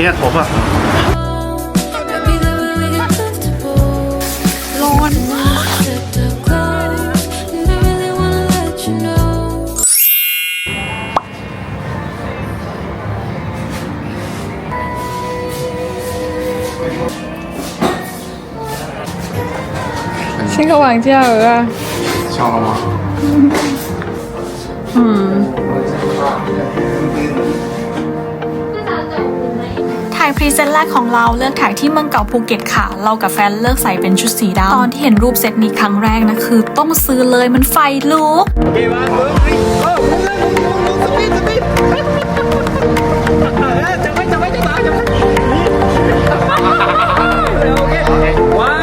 剪下头发。睡个晚觉啊！想好了吗？嗯。嗯 ายพรีเซนต์แรกของเราเลือกถ่ายที่เมืองเก่าภูเก็ตค่ะ เรากับแฟนเลือกใส่เป็นชุดสีดำตอนที่เห็นรูปเซตนี้ครั้งแรกนะคือ ต้องซื้อเลยมันไฟลุกโ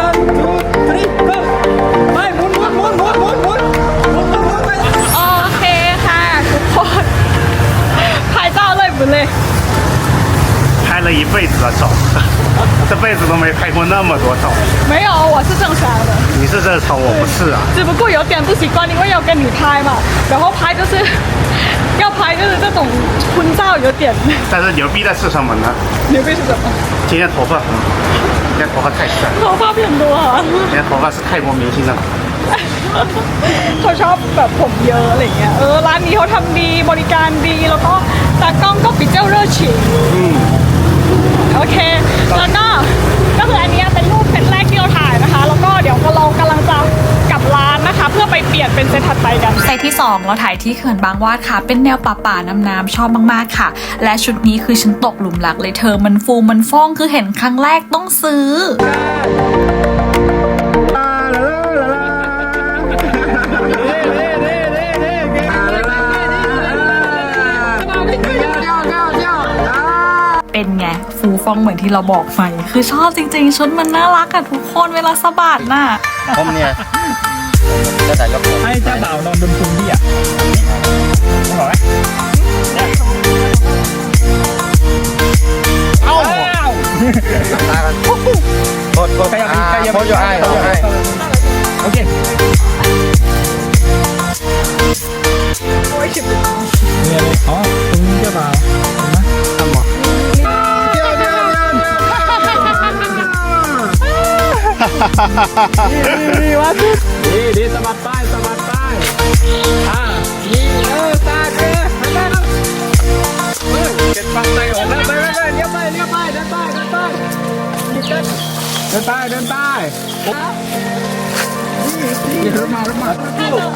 了一辈子的照，这辈子都没拍过那么多照。没有，我是正常的，你是正常，我不是啊。只不过有点不习惯，因为要跟你拍嘛，然后拍就是要拍就是这种婚照有点但是牛逼的是什么呢？牛逼是什么？今天头发很好，今天头发太帅了，头发变多啊，今天头发是泰国明星的。 เขาชอบแบบผมเยอะอะไรเงี้ย เออร้านนี้เขาทำดีบริการดีแล้วก็ตากล้องก็ปิดเจ้าเร่อฉิงโอ เค แล้วก็ก็คืออันนี้เป็นรูปเซตแรกที่เราถ่ายนะคะ แล้วก็เดี๋ยวเรากำลังจะกลับร้านนะคะ เพื่อไปเปลี่ยนเป็นเซตถัดไปกัน เซตที่ 2 เราถ่ายที่เขื่อนบางวาดค่ะ เป็นแนวป่าป่าน้ำน้ำชอบมากๆค่ะ และชุดนี้คือฉันตกหลุมรักเลยเธอมันฟูมันฟ่องคือเห็นครั้งแรกต้องซื้อ ฟูฟ่องเหมือนที่เราบอกไปคือชอบจริง ๆ ชุดมันน่ารักอะทุกคนเวลาสะบัดน่ะผมเนี่ยจะถ่ายกับผมให้เจ้าบ่าวนอนบนพุงพี่อะหน่อยเอ้าตากันโทษโทษขยับอีกขยับโทษอยู่ไอ้โทษอยู่ไอ้โอเคเนี่ยเลยอ๋อตรงนี้เจ้าบ่าว ดีวะดีดีสะบัดป้ายสะบัดป้ายอ่านี่เออตาเกยไปได้ครับเฮ้ยเก็บปังในออกแล้วไปไปไปเลี้ยวไปเลี้ยวไปเดินไปเดินไปเดินเดินไปเดินไปนี่รถมารถมาลูกคาเมา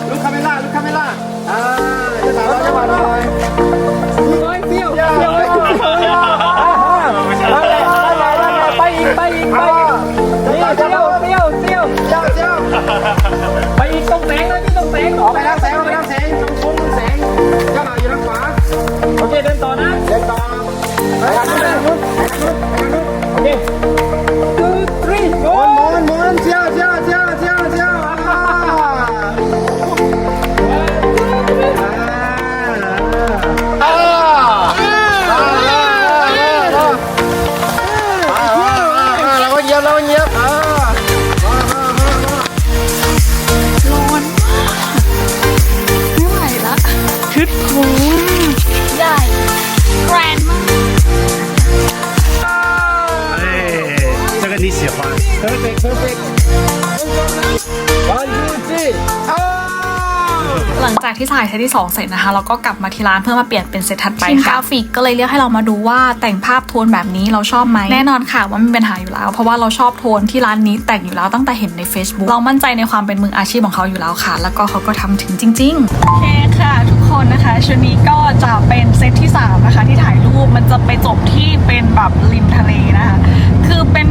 ใหญ่แกรนด์มาก 哎，这个你喜欢？ perfect perfect หลังจากที่ถ่ายเซตที่ 2 เสร็จนะคะเราก็กลับมาที่ร้านเพื่อมาเปลี่ยนเป็นเซตถัดไปค่ะกราฟิกก็เลยเรียกให้เรามาดูว่าแต่งภาพโทนแบบนี้เราชอบไหมแน่นอนค่ะว่าไม่มีปัญหาอยู่แล้ว เพราะว่าเราชอบโทนที่ร้านนี้แต่งอยู่แล้วตั้งแต่เห็นใน Facebook เรามั่นใจในความเป็นมืออาชีพของเขาอยู่แล้วค่ะ แล้วก็เขาก็ทำถึงจริง ๆ โอเคค่ะ ทุกคนนะคะชุดนี้ก็จะเป็นเซตที่ 3 นะคะ ที่ถ่ายรูปมันจะไปจบที่เป็นแบบริมทะเลนะคะคือเป็น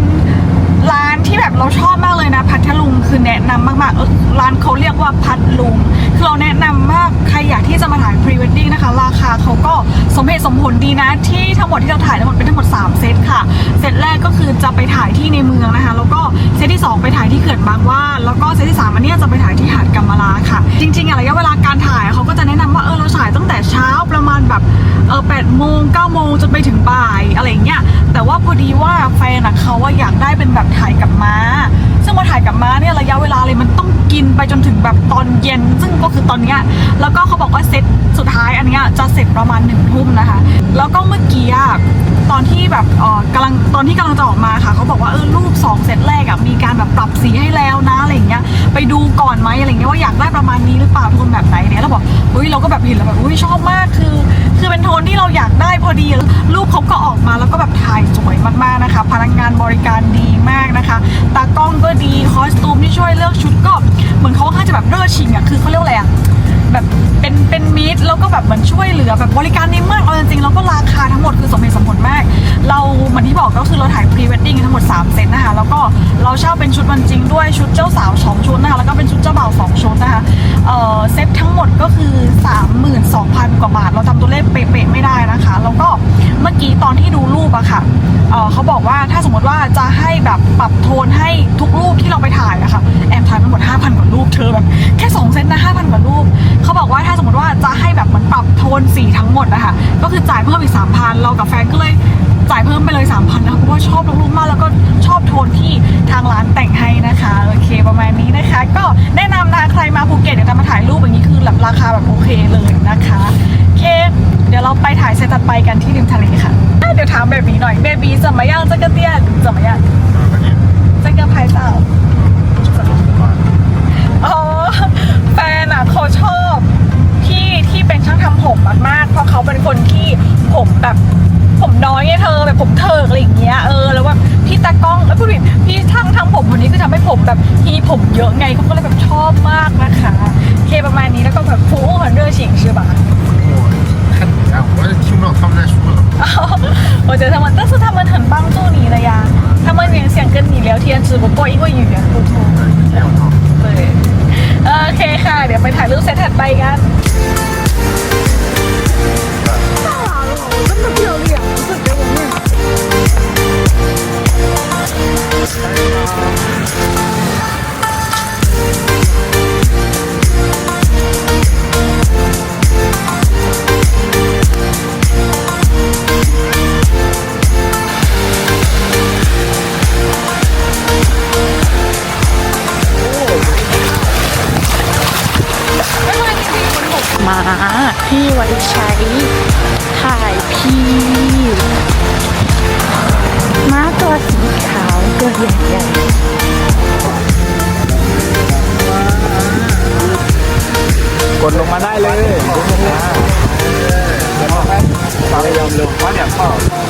ร้านที่แบบเราชอบมากเลยนะพัทลุงคือแนะนำมากๆเออร้านเขาเรียกว่าพัทลุงคือ เราแนะนำมากใครอยากที่จะมาถ่ายพรีเวดดิ้งนะคะ ราคาเขาก็สมเหตุสมผลดีนะ ที่ทั้งหมดที่เราถ่ายทั้งหมดเป็นทั้งหมด 3 เซตค่ะ เซตแรกก็คือจะไปถ่ายที่ในเมืองนะคะ แล้วก็เซตที่ 2 ไปถ่ายที่เขื่อนบางว่า แล้วก็เซตที่3อันเนี้ยจะไปถ่ายที่หาดกัมมาลาค่ะ จริงๆอะระยะเวลาการถ่ายเข จะแนะนำว่าเออเราถ่ายตั้งแต่เช้าประมาณแบบเออแปดโมงเก้าโมงจนไปถึงบ่ายอะไรอย่างเงี้ยแต่ว่าพอดีว่าแฟนอะเขาว่าอยากได้เป็นแบบถ่ายกับม้าซซึ่งมาถ่ายกับม้าเนี่ยระยะเวลาเลยมันต้องกินไปจนถึงแบบตอนเย็น ซึ่งก็คือตอนเนี้ยแล้วก็เขาบอกว่าเซตสุดท้ายอันเนี้ยจะเสร็จประมาณหนึ่ง ทุ่มนะคะ แล้วก็เมื่อกี้อะตอนที่แบบเออกำลังตอนที่กำลังจะออกมาค่ะเขาบอกว่าเออรูปสองเซตแรกอะมีการแบบปรับสีให้แล้วนะอะไรเงี้ยไปดูก่อนไหมอะไรเงี้ยว่าอยากได้ประมาณนี้หรือเปล่าโทนแบบไหนเนี่ยเราบอกเฮ้ยเราก็แบบเห็นแล้วแบบอุ้ยชอบมากคือ คือเป็นโทนที่เราอยากได้พอดีรูปเขาก็ออกมาแล้วก็แบบถ่ายสวยมากๆนะคะ พนักงานบริการดีมากนะคะตากล้องก็ดีคอสตูมที่ช่วยเลือกชุดก็เหมือนเขาค่อนข้างจะแบบเร่อชิงอะคือเขาเรียกอะไรอะ แบบเป็นเป็นมิตรแล้วก็แบบเหมือนช่วยเหลือแบบบริการดีมากเอาจริงๆแล้วก็ราคาทั้งหมดคือสมเหตุสมผลมาก เราเหมือนที่บอกก็คือเราถ่ายพรีเวดดิ้งทั้งหมด 3 เซตนะคะ แล้วก็เราเช่าเป็นชุดวันจริงด้วยชุดเจ้าสาวสองชุดนะคะแล้วก็เป็นชุดเจ้าบ่าวสองชุดนะคะเอ่อเซตทั้งหมดก็คือ 32,000 กว่าบาท เราจำตัวเลขเป๊ะๆไม่ได้นะคะ แล้วก็ เมื่อกี้ตอนที่ดูรูปอะค่ะเเขาบอกว่าถ้าสมมติว่าจะให้แบบปรับโทนให้ทุกรูปที่เราไปถ่ายอะค่ะแอมถ่ายไปหมด5,000กว่ารูปเธอแบบแค่2เซตนะ5,000กว่ารูปเขาบอกว่าถ้าสมมติว่าจะให้แบบเหมือนปรับโทนสีทั้งหมดนะคะก็คือจ่ายเพิ่มอีก3,000เรากับแฟนก็เลย จ่ายเพิ่มไปเลย 3,000นะเพราะว่าชอบลูกมากแล้วก็ชอบโทนที่ทางร้านแต่งให้นะคะโอเคประมาณนี้นะคะ ก็แนะนำนะใครมาภูเก็ตเดี๋ยวจะมาถ่ายรูปอย่างนี้คือแบบราคาแบบโอเคเลยนะคะโอเค เดี๋ยวเราไปถ่ายเซตตัดไปกันที่ริมทะเลค่ะเดี๋ยวถามเบบีหน่อยเบบีจะมาย่างจะกระเตียจะมาย่าง 天，只不过因为语言不通。对，โอเคค่ะ เดี๋ยวไปถ่ายรูปเซตถัดไปกัน าพี่ไว้ใช้ถ่ายพี่ม้าตัวสีขาวตัวใหญ่ๆกดลงมาได้เลยกดลงมาพยายามลงว่าเนี่ยพ่อมา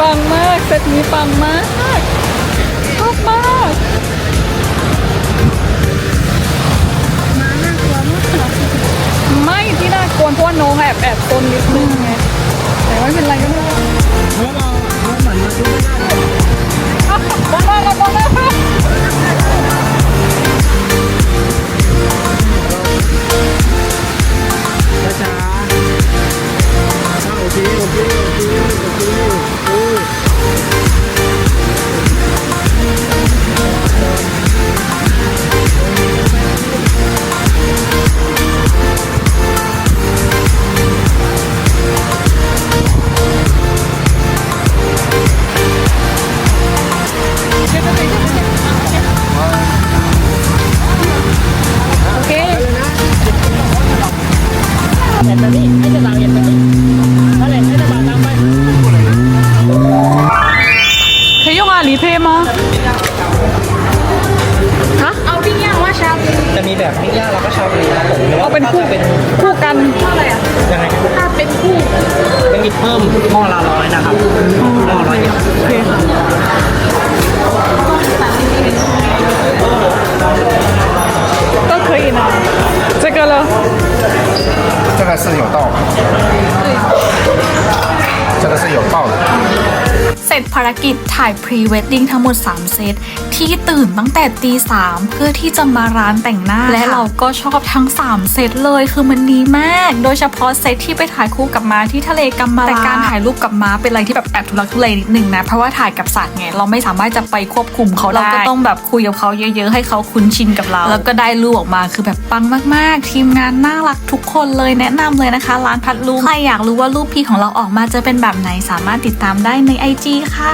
ปังมากเซตนี้ปังมาก มหม้อละร้อยนะครับหม้อร้อยเดียว โอเคค่ะ都可以呢，这个了。这个是有豆，这个是有豆的。 เสร็จภารกิจถ่ายพรีเวดดิ้งทั้งหมด 3 เซต ที่ตื่นตั้งแต่ตีสามเพื่อที่จะมาร้านแต่งหน้า และเราก็ชอบทั้ง 3 เซตเลยคือมันดีมาก โดยเฉพาะเซตที่ไปถ่ายคู่กับม้าที่ทะเลกัมมาลาแต่การถ่ายรูปกับม้าเป็นอะไรที่แบบแอบทุลักทุเลนิดนึงนะ เพราะว่าถ่ายกับสัตว์ไงเราไม่สามารถจะไปควบคุมเขาได้เราก็ต้องแบบคุยกับเขาเยอะ ๆ ให้เขาคุ้นชินกับเรา แล้วก็ได้รูปออกมาคือแบบปังมาก ๆ ทีมงานน่ารักทุกคนเลยแนะนำเลยนะคะ ร้านพัดลุงใครอยากรู้ว่ารูปพี่ของเราออกมาจะเป็นแบบไหนสามารถติดตามได้ใน IG ค่ะ